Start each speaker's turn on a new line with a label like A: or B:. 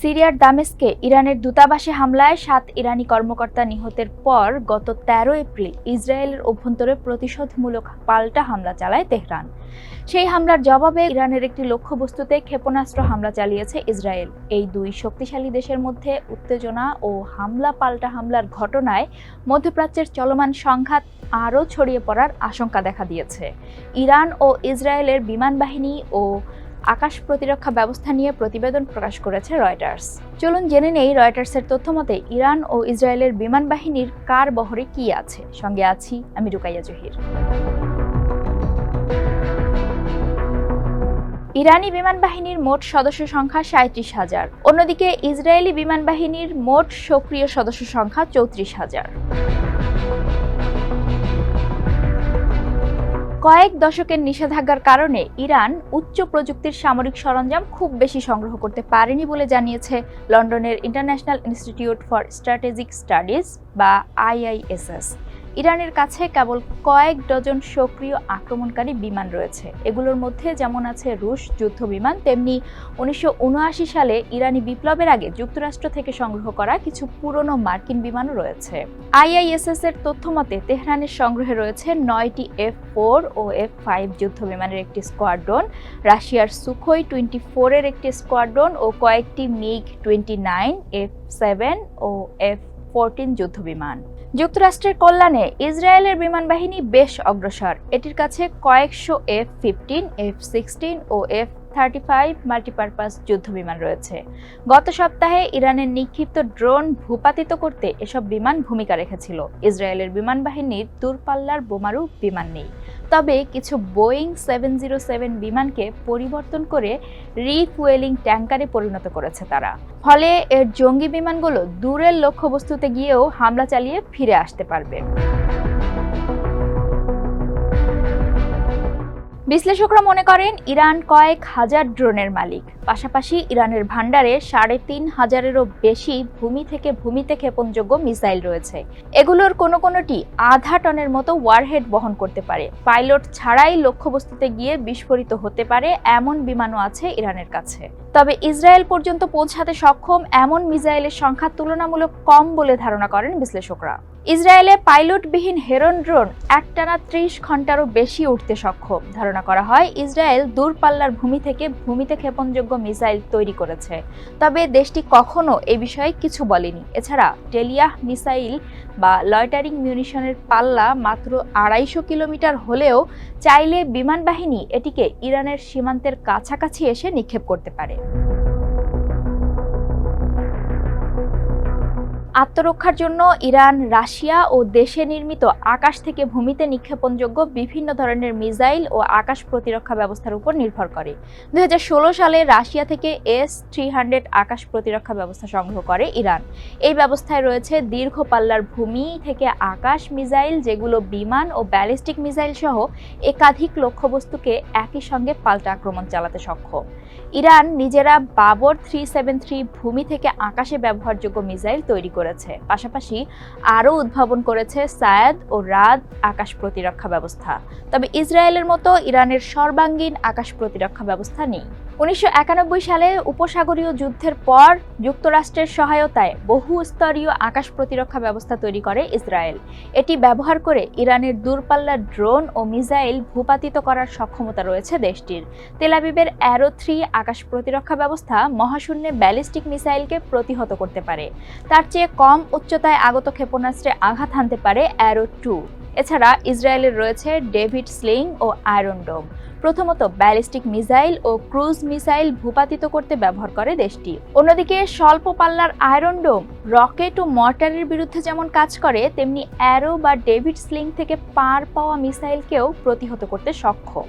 A: সিরিয়ার দামেস্কে ইরানের দূতাবাসে হামলায় সাত ইরানি কর্মকর্তা নিহতের পর গত তেরো এপ্রিল ইসরায়েলের অভ্যন্তরে প্রতিশোধমূলক পাল্টা হামলা চালায় তেহরান। সেই হামলার জবাবে ইরানের একটি লক্ষ্যবস্তুতে ক্ষেপণাস্ত্র হামলা চালিয়েছে ইসরায়েল। এই দুই শক্তিশালী দেশের মধ্যে উত্তেজনা ও হামলা পাল্টা হামলার ঘটনায় মধ্যপ্রাচ্যের চলমান সংঘাত আরও ছড়িয়ে পড়ার আশঙ্কা দেখা দিয়েছে। ইরান ও ইসরায়েলের বিমান বাহিনী ও আকাশ প্রতিরক্ষা ব্যবস্থা নিয়ে প্রতিবেদন প্রকাশ করেছে রয়টার্স। চলুন জেনে নেই রয়টার্সের তথ্য মতে ইরান ও ইসরায়েলের বিমান বাহিনীর কার বহরে কি আছে। সঙ্গে আছি আমি রুকাইয়া জহির। ইরানি বিমান বাহিনীর মোট সদস্য সংখ্যা সাঁত্রিশ হাজার। অন্যদিকে ইসরায়েলি বিমান বাহিনীর মোট সক্রিয় সদস্য সংখ্যা চৌত্রিশ হাজার। কয়েক দশকের নিষেধাজ্ঞার কারণে ইরান উচ্চ প্রযুক্তির সামরিক সরঞ্জাম খুব বেশি সংগ্রহ করতে পারেনি বলে জানিয়েছে লন্ডনের international institute for strategic studies বা আইআইএসএস। ইরানের কাছে কেবল কয়েক ডজন সক্রিয় আক্রমণকারী বিমান রয়েছে। এগুলোর মধ্যে যেমন আছে রুশ যুদ্ধ বিমান তেমনি উনিশশো উনআশি সালে ইরানি বিপ্লবের আগে যুক্তরাষ্ট্র থেকে সংগ্রহ করা কিছু পুরনো মার্কিন বিমানও রয়েছে। আইআইএসএস এর তথ্য মতে, তেহরানের সংগ্রহে রয়েছে নয়টি এফ ফোর ও এফ ফাইভ যুদ্ধ বিমানের একটি স্কোয়াড্রন, রাশিয়ার সুখোই টোয়েন্টি ফোরের একটি স্কোয়াড্রন ও কয়েকটি MiG twenty nine F seven ও এফ ফোরটিন যুদ্ধবিমান। যুক্তরাষ্ট্রের কল্যাণে ইসরায়েলের বিমান বাহিনী বেশ অগ্রসর। এটির কাছে কয়েকশো এফ ফিফটিন, এফ সিক্সটিন ও এফ থার্টি ফাইভ মাল্টিপারপাস যুদ্ধ বিমান রয়েছে। গত সপ্তাহে ইরানের নিক্ষিপ্ত ড্রোন ভূপাতিত করতে এসব বিমান ভূমিকা রেখেছিল। ইসরায়েলের বিমান বাহিনীর দূরপাল্লার বোমারু বিমান নেই। তবে কিছু বোয়িং সেভেন জিরো সেভেন বিমানকে পরিবর্তন করে রিফুয়েলিং ট্যাঙ্কারে পরিণত করেছে তারা। ফলে এর জঙ্গি বিমানগুলো দূরের লক্ষ্যবস্তুতে গিয়েও হামলা চালিয়ে ফিরে আসতে পারবে। বিশ্লেষকরা মনে করেন, ইরান কয়েক হাজার ড্রোনের মালিক। পাশাপাশি ইরানের ভান্ডারে সাড়ে তিন হাজারেরও বেশি ভূমি থেকে ভূমিতে ক্ষেপণযোগ্য মিসাইল রয়েছে। এগুলোর কোনো কোনোটি আধা টনের মতো ওয়ারহেড বহন করতে পারে। পাইলট ছাড়াই লক্ষ্যবস্তুতে গিয়ে বিস্ফোরিত হতে পারে, এমন বিমানও আছে ইরানের কাছে। তবে ইসরায়েল পর্যন্ত পৌঁছাতে সক্ষম এমন মিসাইলের সংখ্যা তুলনামূলক কম বলে ধারণা করেন বিশ্লেষকরা। ইসরায়েলে পাইলটবিহীন হেরন ড্রোন একটানা ত্রিশ ঘন্টারও বেশি উঠতে সক্ষম। ধারণা করা হয়, ইসরায়েল দূরপাল্লার ভূমি থেকে ভূমিতে ক্ষেপণযোগ্য মিসাইল তৈরি করেছে। তবে দেশটি কখনো এ বিষয়ে কিছু বলেনি। এছাড়া টেলিয়াহ মিসাইল বা লয়টারিং মিউনিশনের পাল্লা মাত্র আড়াইশো কিলোমিটার হলেও চাইলে বিমান বাহিনী এটিকে ইরানের সীমান্তের কাছাকাছি এসে নিক্ষেপ করতে পারে। আত্মরক্ষার জন্য ইরান, রাশিয়া ও দেশে নির্মিত আকাশ থেকে ভূমিতে নিক্ষেপণযোগ্য বিভিন্ন ধরনের মিসাইল ও আকাশ প্রতিরক্ষা ব্যবস্থার উপর নির্ভর করে। দু হাজার ষোলো সালে রাশিয়া থেকে এস থ্রি হান্ড্রেড আকাশ প্রতিরক্ষা ব্যবস্থা সংগ্রহ করে ইরান। এই ব্যবস্থায় রয়েছে দীর্ঘ পাল্লার ভূমি থেকে আকাশ মিসাইল, যেগুলো বিমান ও ব্যালিস্টিক মিসাইল সহ একাধিক লক্ষ্যবস্তুকে একই সঙ্গে পাল্টা আক্রমণ চালাতে সক্ষম। ইরান নিজেরা বাবর থ্রি সেভেন থ্রি ভূমি থেকে আকাশে ব্যবহারযোগ্য মিসাইল তৈরি করেছে। পাশাপাশি আরও উদ্ভাবন করেছে সায়াদ ও রাদ আকাশ প্রতিরক্ষা ব্যবস্থা। তবে ইসরায়েলের মতো ইরানের সর্বাঙ্গীন আকাশ প্রতিরক্ষা ব্যবস্থা নেই। উনিশশো একানব্বই সালে উপসাগরীয় যুদ্ধের পর যুক্তরাষ্ট্রের সহায়তায় বহু স্তরীয় আকাশ প্রতিরক্ষা ব্যবস্থা তৈরি করে ইসরায়েল। এটি ব্যবহার করে ইরানের দূরপাল্লার ড্রোন ও মিসাইল ভূপাতিত করার সক্ষমতা রয়েছে দেশটির। তেলাবিবের অ্যারো থ্রি আকাশ প্রতিরক্ষা ব্যবস্থা মহাশূন্যে ব্যালিস্টিক মিসাইলকে প্রতিহত করতে পারে। তার চেয়ে কম উচ্চতায় আগত ক্ষেপণাস্ত্রে আঘাত হানতে পারে অ্যারো টু। এছাড়া ইসরায়েলের রয়েছে ডেভিড স্লিং ও আয়রন ডোম। প্রথমত ব্যালিস্টিক মিসাইল ও ক্রুজ মিসাইল ভূপাতিত করতে ব্যবহার করে দেশটি। অন্যদিকে স্বল্প পাল্লার আয়রন ডোম, রকেট ও মর্টারের বিরুদ্ধে যেমন কাজ করে, তেমনি অ্যারো বা ডেভিড স্লিং থেকে পার পাওয়া মিসাইলকেও প্রতিহত করতে সক্ষম।